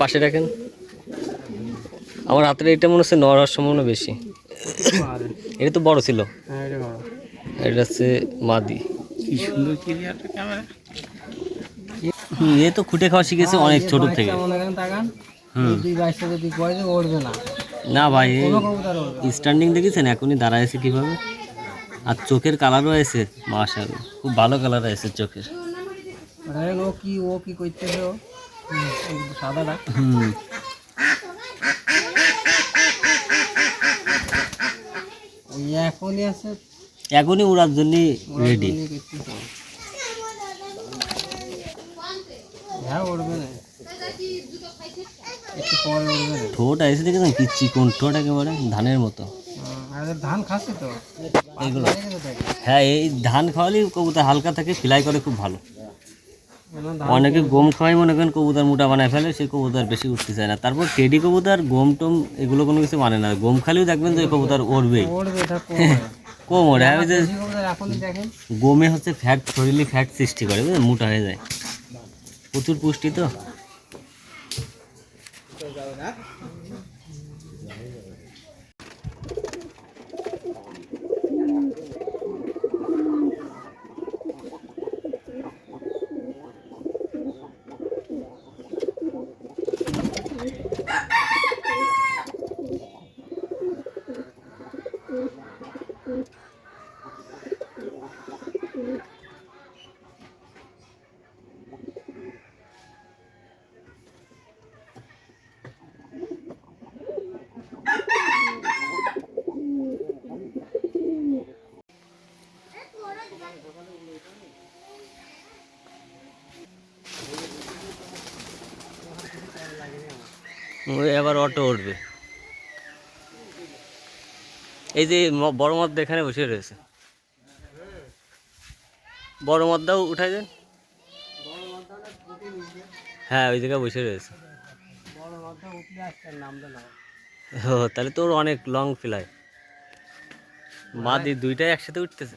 পাশে রাখেন। আমার হাতের এটা মনে হচ্ছে নড়ার হওয়ার সম্ভাবনা বেশি। এটা তো বড় ছিল। হ্যাঁ এটা হচ্ছে মাদি। কি সুন্দর এ তো খুঁটে খাওয়া শিখেছে অনেক ছোট থেকে। মনে না। না ভাই স্ট্যান্ডিং দেখেছেন? এখনই দাঁড়ায় আছে কীভাবে? আর চোখের কালারও আছে মাশাল খুব ভালো কালার আছে চোখের। ও কি ও কি করতেছে সাদাটা। হুম। এখনই আছে। এখনই উড়ার জন্য রেডি। হ্যাঁ না পরে ঠোঁট আছে দেখেছেন কি চিকন ঠোঁট একেবারে? ধানের মতো। ধান খাচ্ছে তো। এগুলো। হ্যাঁ এই ধান খাওয়ালেই কবুতর হালকা থাকে ফ্লাই করে খুব ভালো। অনেকে গম খাওয়াই মনে করেন কবুতর মোটা বানায় ফেলে সেই কবুতর বেশি উঠতে চায় না। তারপর টেডি কবুতর গম টম এগুলো কোনো কিছু মানে না। গম খালেও দেখবেন যে কবুতর ওরবে কম ওড়ে আমি যে গমে হচ্ছে ফ্যাট শরীরে ফ্যাট সৃষ্টি করে বুঝলেন? মোটা হয়ে যায়। প্রচুর পুষ্টি তো। ওই এবার অটো উঠবে। এই যে বড় মদ্দা এখানে বসে রয়েছে। বড় মদ্দাও উঠাই দেন। হ্যাঁ ওই জায়গায় বসে রয়েছে। ও তাহলে তোর অনেক লং ফ্লাই মাদি দুইটাই একসাথে উঠতেছে।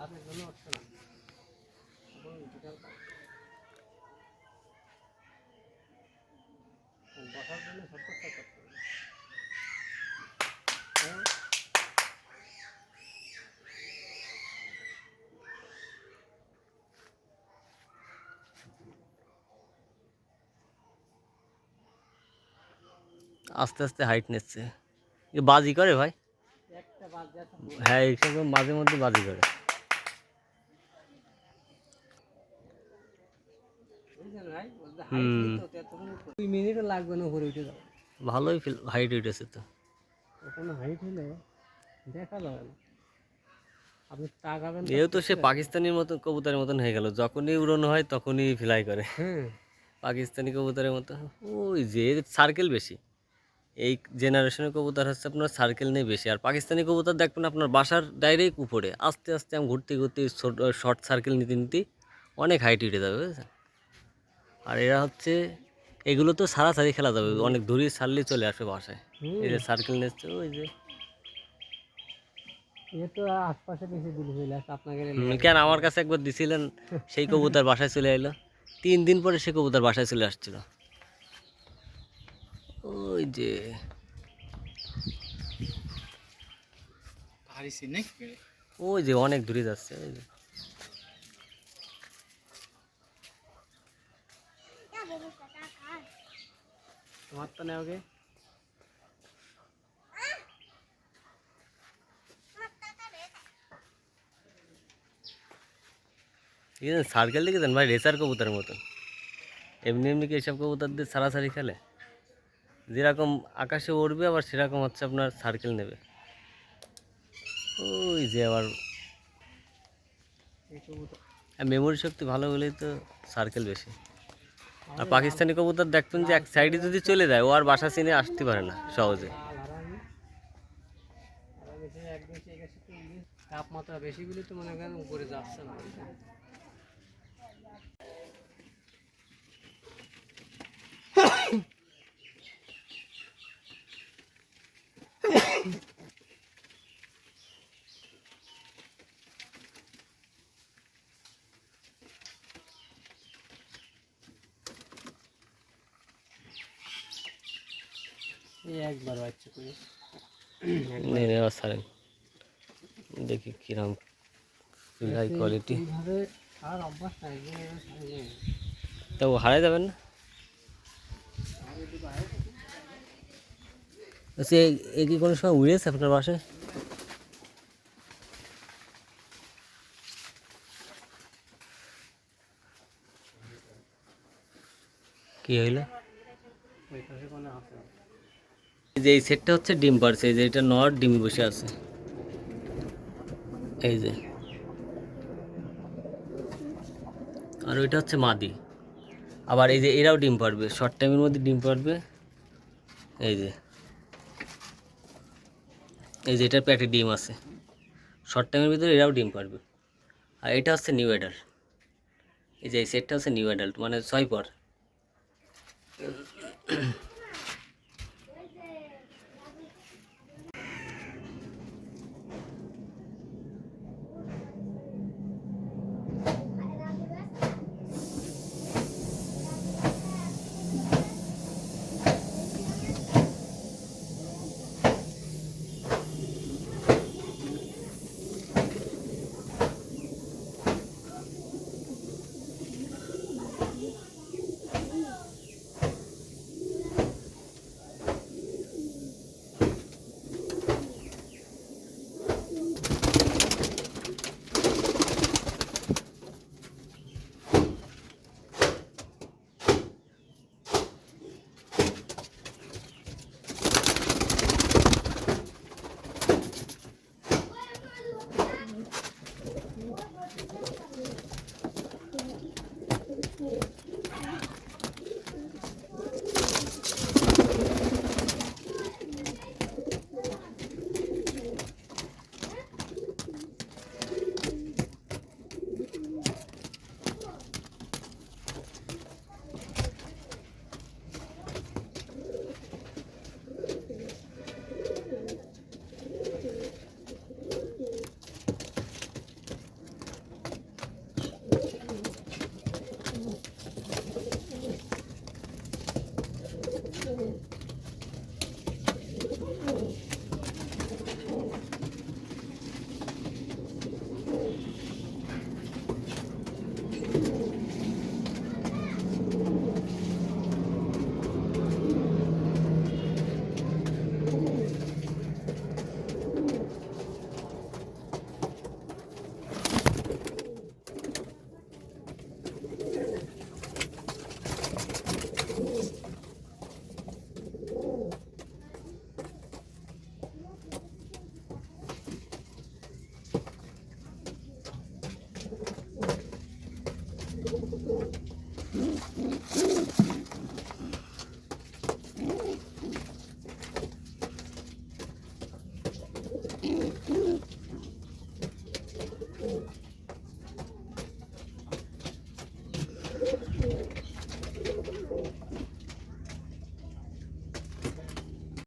জন্য বসার জন্য করতে হবে? আস্তে আস্তে হাইট নিচ্ছে। বাজি করে ভাই? হ্যাঁ এইসব মাঝে মধ্যে বাজি করে বুঝলেন ভাই বলতে হুম। হাইট তো এতক্ষণ উপরে। দুই মিনিটও লাগবে না উপরে উঠে যাও ভালোই হাইট উঠেছে তো। ওখানে হাইট হলে দেখা যাবে না। আপনি তাকাবেন এও তো সে পাকিস্তানির মতো কবুতরের মতন হয়ে গেল। যখনই উড়ানো হয় তখনই ফ্লাই করে। হ্যাঁ। পাকিস্তানি কবুতরের মতো। ওই যে সার্কেল বেশি। এই জেনারেশনের কবুতর হচ্ছে আপনার সার্কেল নেই বেশি। আর পাকিস্তানি কবুতর দেখবেন আপনার বাসার ডাইরেক্ট উপরে। আস্তে আস্তে আমি ঘুরতে ঘুরতে শর্ট সার্কেল নিতে নিতে অনেক হাইট উঠে যাবে বুঝেছেন? আর এরা হচ্ছে এগুলো তো সারাসারি খেলা যাবে অনেক দূরে ছাড়লেই চলে আসবে বাসায়। এই যে সার্কেল নিচ্ছে ওই যে। কেন আমার কাছে একবার দিছিলেন সেই কবুতর বাসায় চলে এলো তিন দিন পরে সে কবুতর বাসায় চলে আসছিল। ওই যে। ওই যে অনেক দূরে যাচ্ছে ওই যে। তোমার তো নেওগে দেখেছেন সার্কেল দেখেছেন ভাই? রেসার কবুতরের মতন। এমনি এমনি কি এসব কবুতরদের সারাসারি খেলে? যেরকম আকাশে উড়বে আবার সেরকম হচ্ছে আপনার সার্কেল নেবে। ওই যে আবার মেমোরি শক্তি ভালো হলেই তো সার্কেল বেশি। আর পাকিস্তানি কবুতর দেখবেন যে এক সাইডে যদি চলে যায়, ও আর বাসা চিনে আসতে পারে না সহজে। তাপমাত্রা বেশি বলে তো মনে করেন উপরে যাচ্ছে না। একবার বাচ্চা করে। নিয়ে নেওয়া সারেন। দেখি কিরম হাই কোয়ালিটি তা ও হারাই যাবেন না। আচ্ছা এ কি কোনো সময় উড়েছে আপনার বাসায়? কি হইল ওই পাশে কোনো আছে এই যে এই সেটটা হচ্ছে ডিম পারছে, এই যে এটা নট ডিম বসে আছে। এই যে। আর ওইটা হচ্ছে মাদি। আবার এই যে এরাও ডিম পারবে শর্ট টাইমের মধ্যে ডিম পারবে। এই যে। এই যে এটার প্যাটে ডিম আছে। শর্ট টাইমের ভিতরে এরাও ডিম পারবে। আর এটা হচ্ছে নিউ অ্যাডাল্ট এই যে এই সেটটা হচ্ছে নিউ অ্যাডাল্ট মানে ছয়